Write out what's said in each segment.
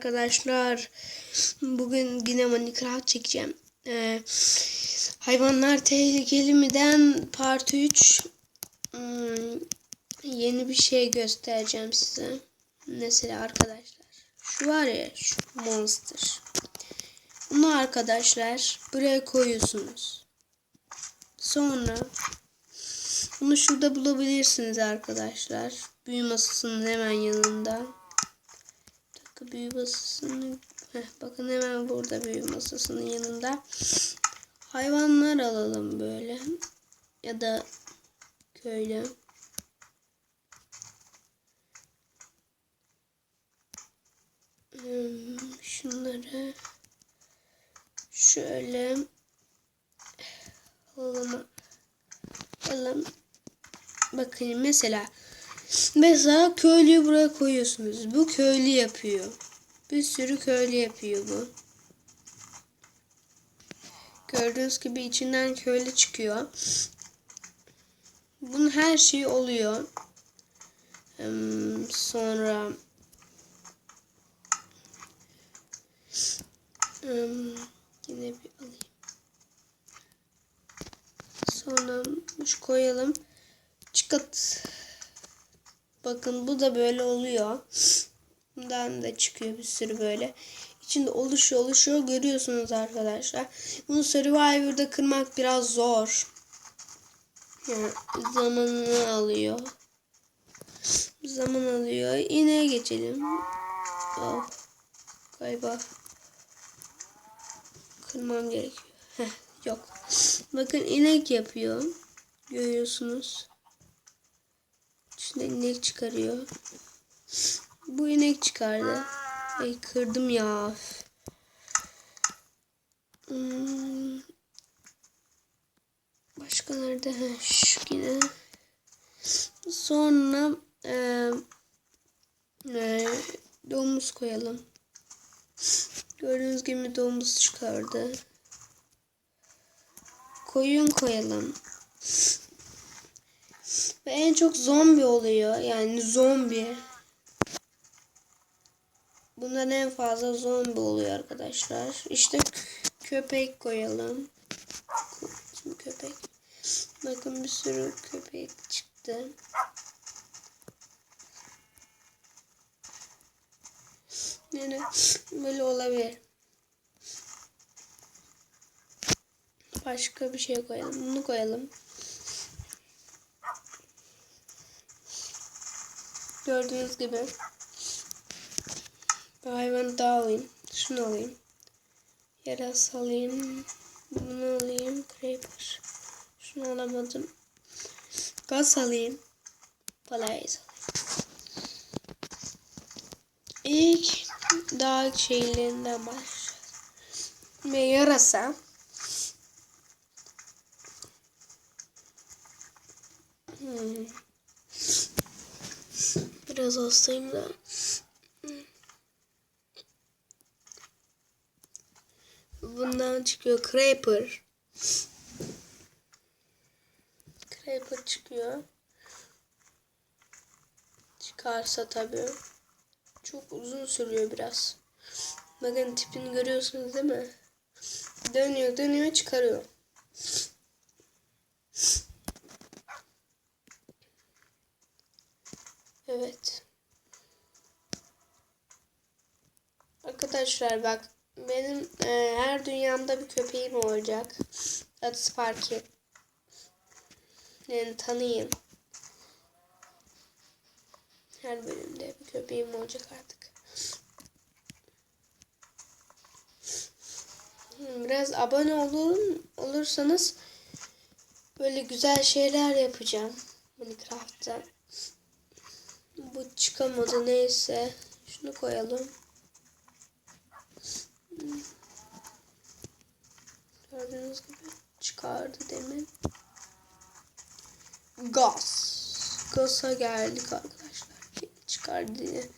Arkadaşlar bugün yine Minecraft çekeceğim. Ee, hayvanlar tehlikeli mi'den part 3 hmm, yeni bir şey göstereceğim size. Mesela arkadaşlar şu var ya şu monster. Bunu arkadaşlar buraya koyuyorsunuz. Sonra bunu şurada bulabilirsiniz arkadaşlar. Büyü masasının hemen yanında büyü masasını Heh, bakın hemen burada büyü masasının yanında hayvanlar alalım böyle. Ya da köylü. Hmm, şunları şöyle alalım. Alalım. Bakın mesela Mesela köylüyü buraya koyuyorsunuz. Bu köylü yapıyor. Bir sürü köylü yapıyor bu. Gördüğünüz gibi içinden köylü çıkıyor. Bunun her şeyi oluyor. Sonra yine bir alayım. Sonra şu koyalım. Çıkart. Bakın bu da böyle oluyor. Bundan da çıkıyor bir sürü böyle. İçinde oluşuyor oluşuyor görüyorsunuz arkadaşlar. Bunu Survivor'da kırmak biraz zor. Yani zamanını alıyor. Zaman alıyor. İneğe geçelim. Oh. Galiba kırmam gerekiyor. Heh, yok. Bakın inek yapıyor. Görüyorsunuz. İnek çıkarıyor. Bu inek çıkardı. Ay kırdım ya. Hmm. Başka nerede? Şu yine. Sonra e, e, domuz koyalım. Gördüğünüz gibi domuz çıkardı. Koyun koyalım. Ve en çok zombi oluyor. Yani zombi. Bundan en fazla zombi oluyor arkadaşlar. İşte köpek koyalım. Şimdi köpek. Bakın bir sürü köpek çıktı. Yani böyle olabilir. Başka bir şey koyalım. Bunu koyalım. Gördüğünüz gibi. Bu hayvanı daha alayım. Şunu alayım. Yarası alayım. Bunu alayım. Creeper. Şunu alamadım. Gaz alayım. Palayız alayım. İlk dağ şeylerinden başlayacağız. Ve yarasa. Hmm. Biraz hastayım da. Bundan çıkıyor Creeper. Creeper çıkıyor. Çıkarsa tabii. Çok uzun sürüyor biraz. Bakın tipini görüyorsunuz değil mi? Dönüyor dönüyor çıkarıyor. Evet. Arkadaşlar bak benim e, her dünyamda bir köpeğim olacak. Adı Sparky. Yani tanıyın. Her bölümde bir köpeğim olacak artık. Biraz abone olun olursanız böyle güzel şeyler yapacağım Minecraft'ta. Bu çıkamadı neyse. Şunu koyalım. Gördüğünüz gibi çıkardı demin. Gaz. Gaza geldik arkadaşlar. Çıkardı diye.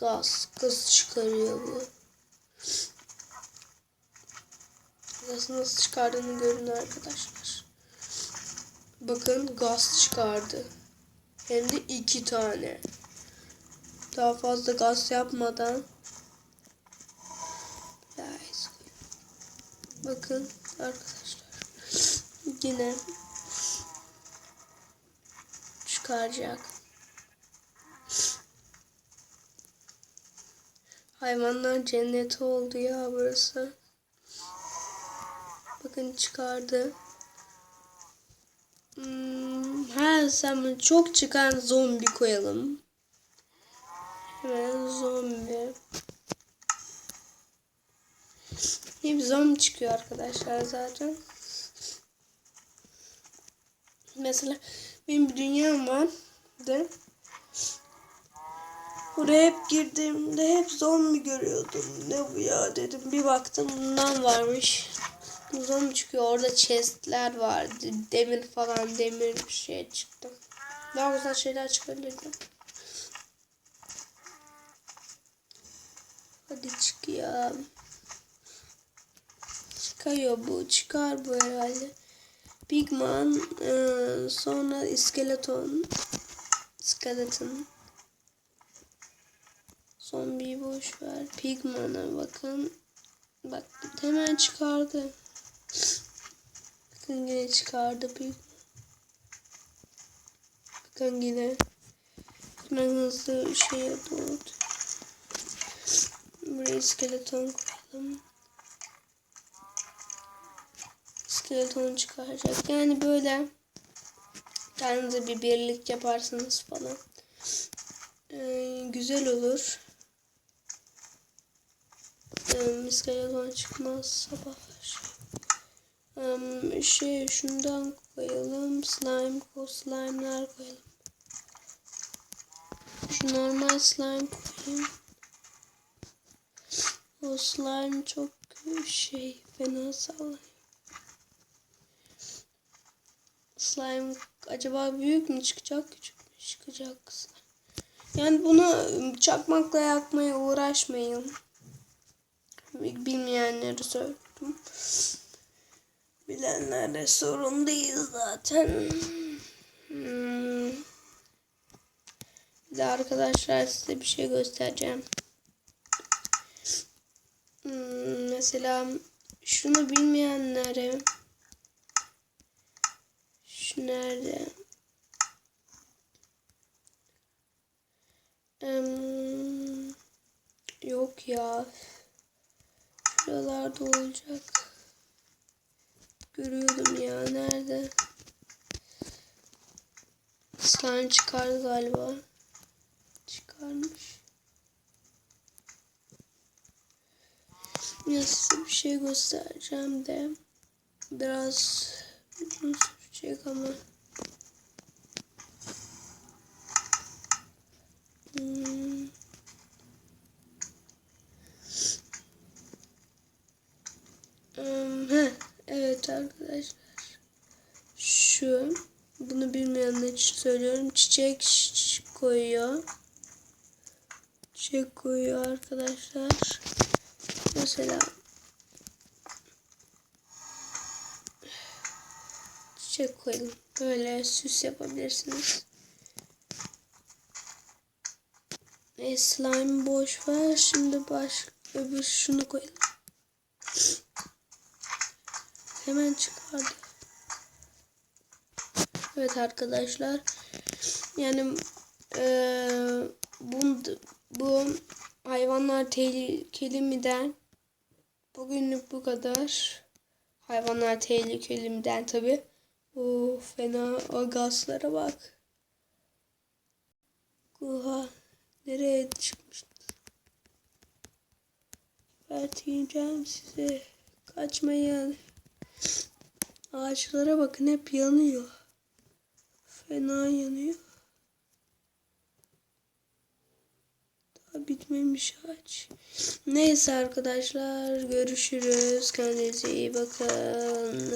Gaz. Gaz çıkarıyor bu. Gaz nasıl çıkardığını görün arkadaşlar. Bakın gaz çıkardı. Hem de iki tane. Daha fazla gaz yapmadan. Bakın arkadaşlar. Yine çıkaracak. Hayvanlar cenneti oldu ya burası. Bakın çıkardı. Hmm, her zaman çok çıkan zombi koyalım. Hemen zombi. Hep zombi çıkıyor arkadaşlar zaten. Mesela benim bir dünyam vardı. Buraya hep girdiğimde hep zombi görüyordum. Ne bu ya dedim. Bir baktım bundan varmış. Zombi çıkıyor. Orada chestler vardı. Demir falan demir bir şey çıktı. Daha güzel şeyler çıkabilirdi. Hadi çık ya. Çıkıyor bu. Çıkar bu herhalde. Pigman. eee, sonra iskeleton. Skeleton. Zombiyi boş ver. Pigman'a bakın. Bak hemen çıkardı. Bakın yine çıkardı Pigman. Bakın yine. Hemen hızlı şeye doğru. Buraya iskeleton koyalım. İskeleton çıkaracak. Yani böyle kendinize bir birlik yaparsınız falan. Ee, güzel olur. Ee, iskeleton çıkmaz sabah şey. Ee, şey şundan koyalım. Slime ko slime'lar koyalım. Şu normal slime koyayım. O slime çok şey fena sallıyor. Slime acaba büyük mü çıkacak küçük mü çıkacak. Yani bunu çakmakla yakmaya uğraşmayın. Bilmeyenleri söyledim. Bilenlere sorun değil zaten. Hmm. Bir de arkadaşlar size bir şey göstereceğim. Hmm, mesela şunu bilmeyenlere şu nerede? Em, yok ya. Şuralarda olacak. Görüyordum ya. Nerede? Slime çıkardı galiba. Çıkarmış. Size bir şey göstereceğim de. Biraz uzun sürecek ama. Hmm. Hmm, evet arkadaşlar. Şu bunu bilmeyenler için söylüyorum. Çiçek koyuyor. Çiçek koyuyor arkadaşlar. Mesela çiçek koyalım. Böyle süs yapabilirsiniz. E, slime boş ver. Şimdi baş öbür şunu koyalım. Hemen çıkardı. Evet arkadaşlar. Yani eee bu, bu hayvanlar tehlikeli mi'den bugünlük bu kadar. Hayvanlar tehlikeli mi'den tabi. O fena o gazlara bak. Oha. Nereye çıkmış? Verteceğim size. Kaçmayın. Ağaçlara bakın hep yanıyor. Fena yanıyor. Bitmemiş ağaç. Neyse arkadaşlar görüşürüz. Kendinize iyi bakın.